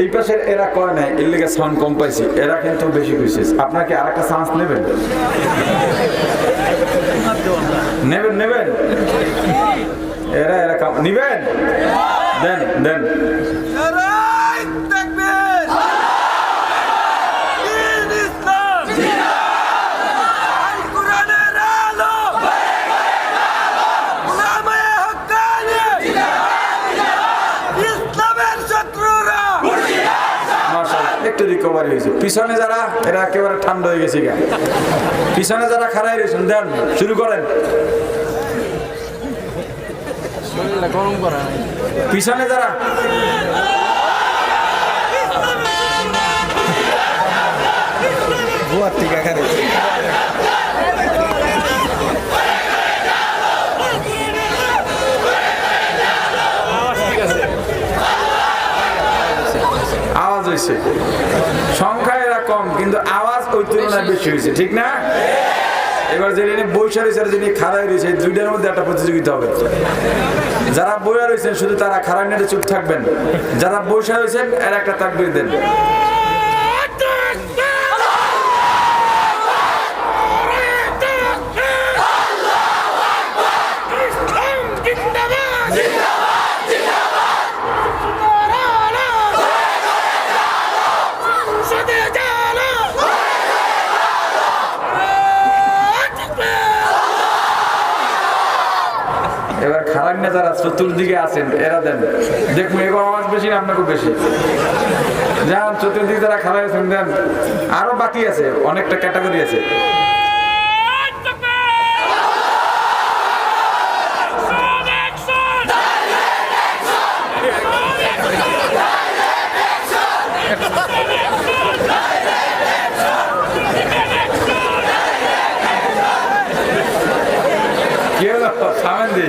এই পাশের এরা কয় নাই, এর লেগে সাউন্ড কম পাইছি। এরা কিন্তু বেশি খুশি আপনাকে আর একটা চান্স নেবেন? নেবেন নেবেন? এরা এরা নিবেন? দেন দেন। হয়েছে। পিছনে যারা, এরা একেবারে ঠান্ডা হয়ে গেছে গা। পিছনে যারা খাড়াই রয়েছেন, দেন, শুরু করেন। পিছনে যারা। আওয়াজ হয়েছে সংখ্যা এরা কম কিন্তু আওয়াজ ওই তুলনায় বেশি হয়েছে ঠিক না? এবার যে বৈশা রয়েছে আর যিনি খাড়াই রয়েছে দুইটার মধ্যে একটা প্রতিযোগিতা হবে। যারা বইয়া রয়েছেন শুধু তারা খাড়াই নেটে চুপ থাকবেন। যারা বৈশা রয়েছেন এরা একটা তাকবির দেন এবার খারাপ না যারা চতুর্দিকে আছেন, এরা দেন। দেখুন এগো আওয়াজ বেশি না আপনাকে বেশি। যান, চতুর্দিকে যারা খেলা দেন। আরও বাকি আছে, অনেকটা ক্যাটাগরি আছে কি হলো সামেন দি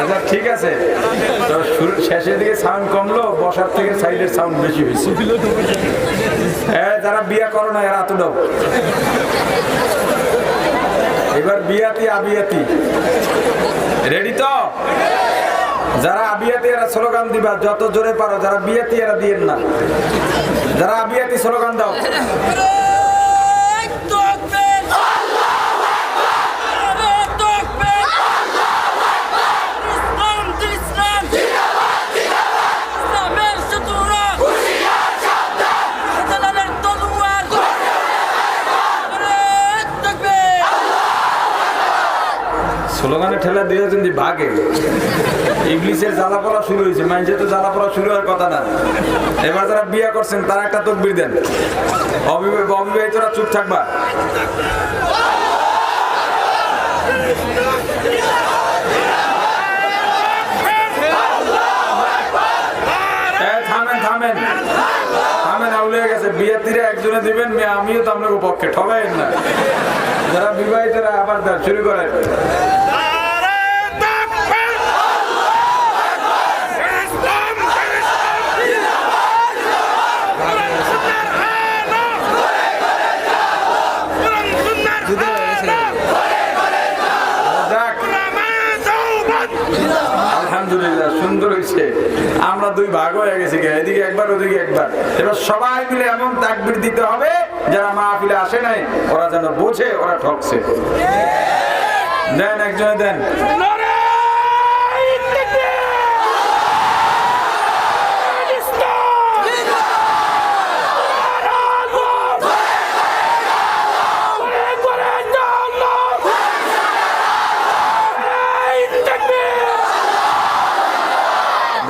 আচ্ছা ঠিক আছে তো শেষের দিকে সাউন্ড কমলো বসার থেকে সাইডের সাউন্ড বেশি হয়েছে। এ, যারা বিয়া করো না এরা এত এবার বিয়াতি আবিয়াতি। রেডি তো? যারা আবিয়াতি এরা স্লোগান দিবা যত জোরে পারো। যারা বিয়াতি এরা দিয়েন না। যারা আবিয়াতি স্লোগান দাও। স্লোগানে ঠেলা দিয়ে যদি ভাগে ইংলিশের জ্বালা পড়া শুরু হয়েছে, মানুষের তো জ্বালা পড়া শুরু হওয়ার কথা না। এবার যারা বিয়ে করছেন, তারা একটা তকবির দেন। অবিবাহিত অবিবাহিতরা চুপ থাকবা। থামেন থামেন। থামেন গেছে। বিয়ে একজনে দিবেন আমিও তো আপনাকে পক্ষে ঠগাইন না। যারা বিবাহিতরা আবার শুরু করেন যাক আলহামদুলিল্লাহ সুন্দর হয়েছে আমরা দুই ভাগ হয়ে গেছি এদিকে একবার, ওদিকে একবার। এবার সবাই মিলে এমন তাকবির দিতে হবে, যারা মাহফিলে আসে নাই, ওরা যেন বোঝে, ওরা ঠকছে। দেন, একজনে দেন।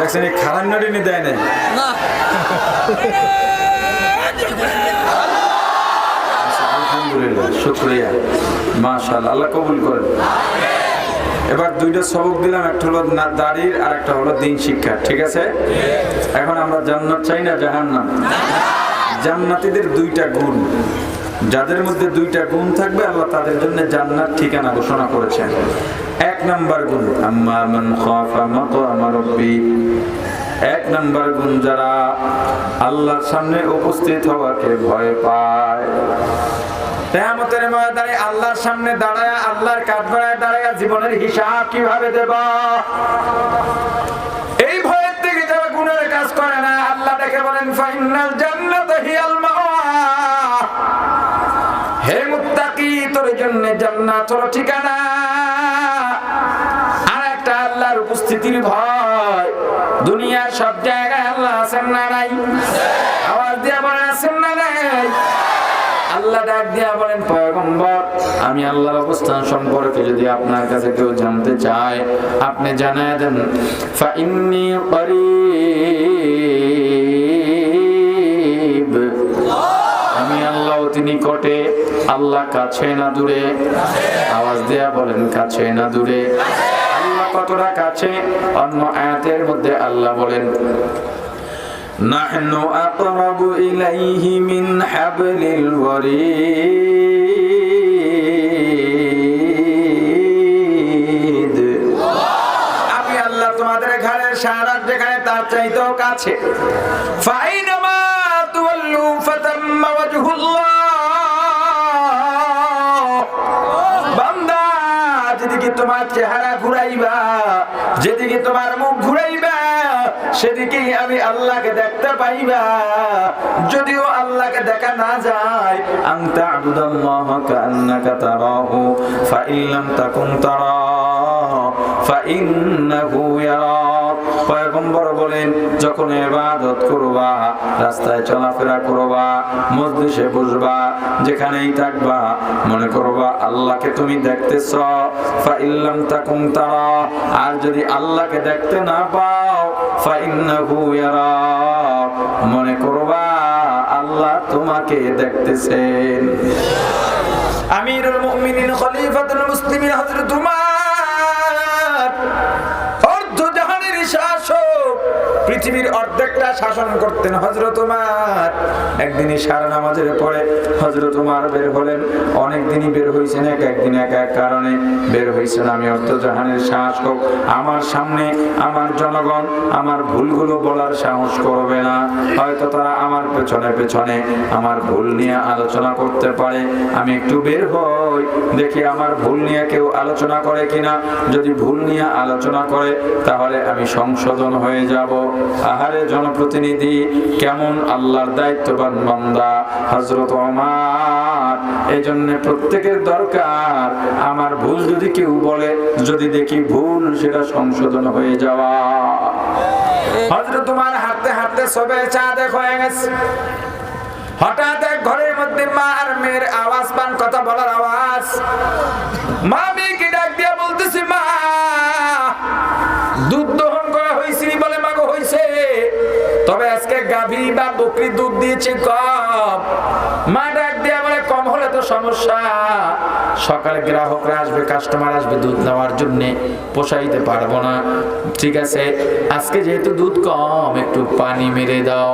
দেখছেন, এই খারাপ নড়িনি দেয় নাই। কবুল এবার দুইটা দিলাম, একটা হলো না আর একটা হলো দিন শিক্ষা ঠিক আছে? আমরা জান্নাত চাই না জান্নাতীদের দুইটা গুণ। যাদের মধ্যে দুইটা গুণ থাকবে, আল্লাহ তাদের জন্য জান্নাত ঠিকানা ঘোষণা করেছেন। এক নাম্বার গুণ, আম্মা মান খাফা মাকামা রাব্বি। এক নাম্বার গুণ, যারা আল্লাহর সামনে উপস্থিত হওয়াকে ভয় পায়। কেয়ামতের ময়দানে আল্লাহর সামনে দাঁড়ায়, আল্লাহর কাঠগড়ায় দাঁড়ায় জীবনের হিসাব কীভাবে দেব? এই ভয়ের থেকে যারা গুণের কাজ করে না, আল্লাহ দেখে বলেন ফাইনাল জান্নাত হিয়াল জন্য জান্নাত হলো ঠিকানা। আর একটা আল্লাহর উপস্থিতির ভয়। দুনিয়ার সব জায়গায় আল্লাহ আছেন না নাই? আওয়াজ বলেন, আছেন না নাই? আল্লাহ ডাক দিয়া বলেন, পয়গম্বর, আমি আল্লাহর অবস্থান সম্পর্কে যদি আপনার কাছে কেউ জানতে চায়, আপনি জানায় দেন। ফা আল্লাহ কাছে না দূরে আওয়াজ দেয়া বলেন কাছে না দূরে আল্লাহ কতটা কাছে অন্য আয়াতের মধ্যে আল্লাহ বলেন نحن أقرب إليه من حبل الوريد আমি আল্লাহ তোমাদের ঘরের সারা যেখানে তার চাইতেও কাছে ফাইনামা তুওয়াল্লু ফাতাম্মা যেদিকে তোমার মুখ ঘুরাইবা, সেদিকেই আমি আল্লাহকে দেখতে পাইবা। যদিও আল্লাহকে দেখা না যায় আংতা আবুদাল্লাহ কান্নাকা তারাহু ফাইল্লাম তাকুন তারা, ফাইন্নাহু ইয়ারাক পয়গম্বর বলেন, যখন ইবাদত করবা, রাস্তায় চলাফেরা করবা বসবা, যেখানেই থাকবা, মনে করবা আল্লাহকে তুমি দেখতেছ। ফাইল্লাম তাকুম তারা, আর যদি আল্লাহকে দেখতে না পাও, ফাইন্নাহু ইয়ারাক মনে করবা আল্লাহ তোমাকে দেখতেছেন। আমিরুল মুমিনিন খলিফাতুল মুসলিমিন হযরত উমর পৃথিবীর অর্ধেকটা শাসন করতেন হজরত উমার। একদিনই সারা নামাজের পরে হজরত উমার বের হলেন। অনেক দিনই বের হয়েছেন এক একদিন এক এক কারণে বের হয়েছেন আমি অর্ধ জাহানের শাসক, আমার সামনে আমার জনগণ, আমার ভুলগুলো বলার সাহস করবে না। হয়তো তারা আমার পেছনে পেছনে আমার ভুল নিয়ে আলোচনা করতে পারে। আমি একটু বের হই, দেখি আমার ভুল নিয়ে কেউ আলোচনা করে কিনা। যদি ভুল নিয়ে আলোচনা করে, তাহলে আমি সংশোধন হয়ে যাব। আহারে জনপ্রতিনিধি কেমন আল্লাহর দায়িত্ববান বান্দা? হজরত আমার এই জন্য প্রত্যেকের দরকার। আমার ভুল যদি কেউ বলে, যদি দেখি ভুল, সেটা সংশোধন হয়ে যাওয়া। হজরত তোমার হাঁটতে হাঁটতে সবে হয়ে গেছে। হঠাৎ এক ঘরের মধ্যে মা আর মেয়ের আওয়াজ পান কথা বলার আওয়াজ। মা মেয়েকে ডাক দিয়া বলতেছি, মা, দুধ বলে, মাগো হয়েছে তবে আজকে বা বকরি দুধ দিয়েছে মা ডাক বলে, কম হলে তো সমস্যা। সকালে গ্রাহকরা আসবে, কাস্টমার আসবে দুধ নেওয়ার জন্য, পোষাইতে পারব না। ঠিক আছে, আজকে যেহেতু দুধ কম, একটু পানি মেরে দাও।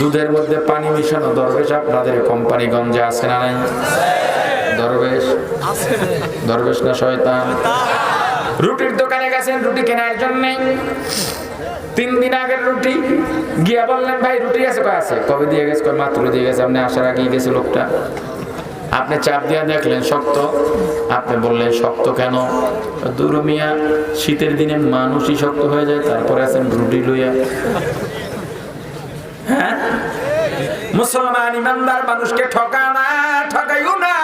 দুধের মধ্যে পানি মিশানো দরবেশ আপনাদের কোম্পানিগঞ্জে আছে না নাই? দরবেশ? দরবেশ না শয়তান? রুটির দোকানে গেছেন, রুটি কেনার জন্য। তিন দিন আগের রুটি। গিয়া বললেন, ভাই, রুটি আছে কয় আছে? কবে দিয়ে গেছে? কয় মাত্র দিয়ে গেছে। আপনি আসার আগেই গেছে লোকটা। আপনি চাপ দিয়া দেখলেন, শক্ত? আপনি বললেন, শক্ত কেন? দূর মিয়া, শীতের দিনে মানুষই শক্ত হয়ে যায়, তারপরে আছেন রুটি লইয়া। হ্যাঁ? মুসলমান ইমানদার মানুষকে ঠকানা ঠকাইও না।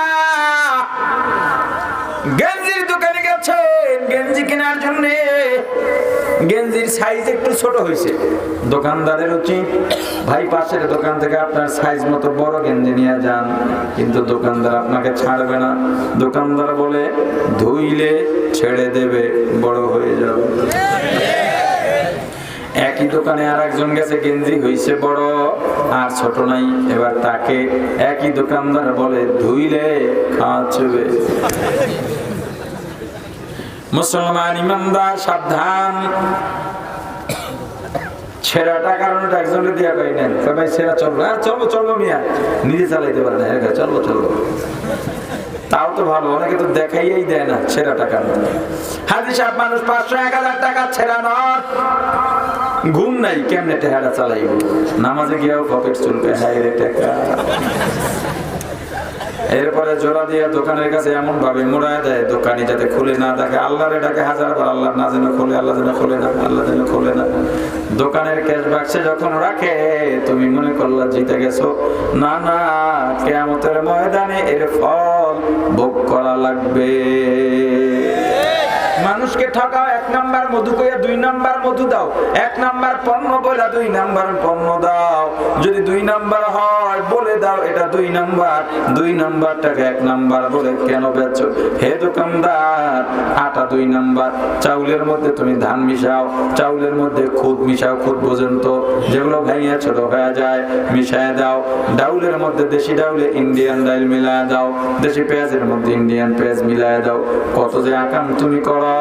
গেঞ্জির গেঞ্জির সাইজ একটু ছোট হয়েছে। দোকানদারের উচিত, ভাই পাশের দোকান থেকে আপনার সাইজ মতো বড় গেঞ্জি নিয়ে যান, কিন্তু দোকানদার আপনাকে ছাড়বে না। দোকানদার বলে, ধুইলে ছেড়ে দেবে, বড় হয়ে যাবে। একই দোকানে আর একজন গেছে, গেঞ্জি হইছে বড়, আর ছোট নাই। এবার তাকে একই দোকানদার বলে, ধুইলে কাঁচবে মুসলমান ইমানদার সাবধান। ছেঁড়াটা চলবো হ্যাঁ নিজে চালাইতে হ্যাঁ তাও তো ভালো দেয় না হাদিস মানুষ পাঁচশো, এক হাজার টাকা ঘুম নাই, কেমনে টেহারা চালাইব? নামাজে গিয়েও পকেট চলবে হাই টাকা। এরপরে জোড়া দিয়ে দোকানের কাছে এমন ভাবে মোড়ায় দেয়, দোকানি যাতে খুলে না থাকে আল্লাহরে ডাকে হাজার বার, আল্লাহ না যেন খুলে, আল্লাহ যেন খুলে না, আল্লাহ যেন খুলে না। দোকানের ক্যাশ বাক্সে যখন রাখে, তুমি মনে করলা জিতে গেছো। না না কেমতের ময়দানে এর ফল ভোগ করা লাগবে। মানুষকে ঠকাও, এক নাম্বার মধু কইয়া দুই নাম্বার মধু দাও। এক নাম্বার পণ্য বলে দুই নাম্বার পণ্য দাও। যদি দুই নাম্বার হয়, বলে দাও, এটা দুই নাম্বার। দুই নাম্বারটাকে এক নাম্বার বলে কেন বেচো? হে দোকানদার, আটা দুই নাম্বার। চাউলের মধ্যে তুমি ধান মিশাও, চাউলের মধ্যে খুদ মিশাও, খুদ পর্যন্ত। যেগুলো ভেঙে ছোট হয়ে যায় মিশায় দাও। ডাউলের মধ্যে দেশি ডাউলে ইন্ডিয়ান ডাইল মিলায় দাও। দেশি পেঁয়াজের মধ্যে ইন্ডিয়ান পেঁয়াজ মিলায় দাও। কত যে আকাম তুমি করো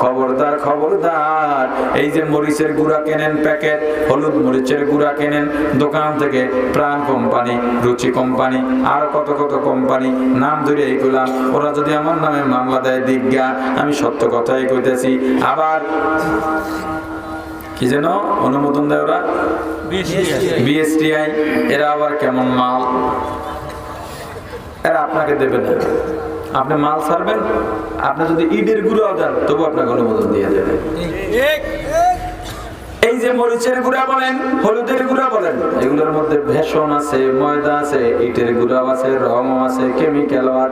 খবরদার খবরদার। এই যে মরিচের গুঁড়া কেনেন প্যাকেট হলুদ মরিচের গুঁড়া কেনেন দোকান থেকে প্রাণ কোম্পানি রুচি কোম্পানি আর কত কত কোম্পানি নাম ধরে এইগুলাম ওরা যদি আমার নামে মামলা দেয় দিজ্ঞা আমি সত্য কথাই কইতেছি। আবার কি যেন অনুমোদন দেয় ওরা? বিএসটিআই এরা আবার কেমন মাল? এরা আপনাকে দেবে না। আপনি মাল ছাড়বেন, আপনি যদি ইটের গুঁড়াও দেন, তবু আপনাকে অনুমোদন দিয়ে দেবে। এই যে মরিচের গুঁড়া বলেন, হলুদের গুঁড়া বলেন, এগুলোর মধ্যে ভেষণ আছে, ময়দা আছে, ইটের গুঁড়াও আছে, রঙও আছে কেমিক্যালও আছে।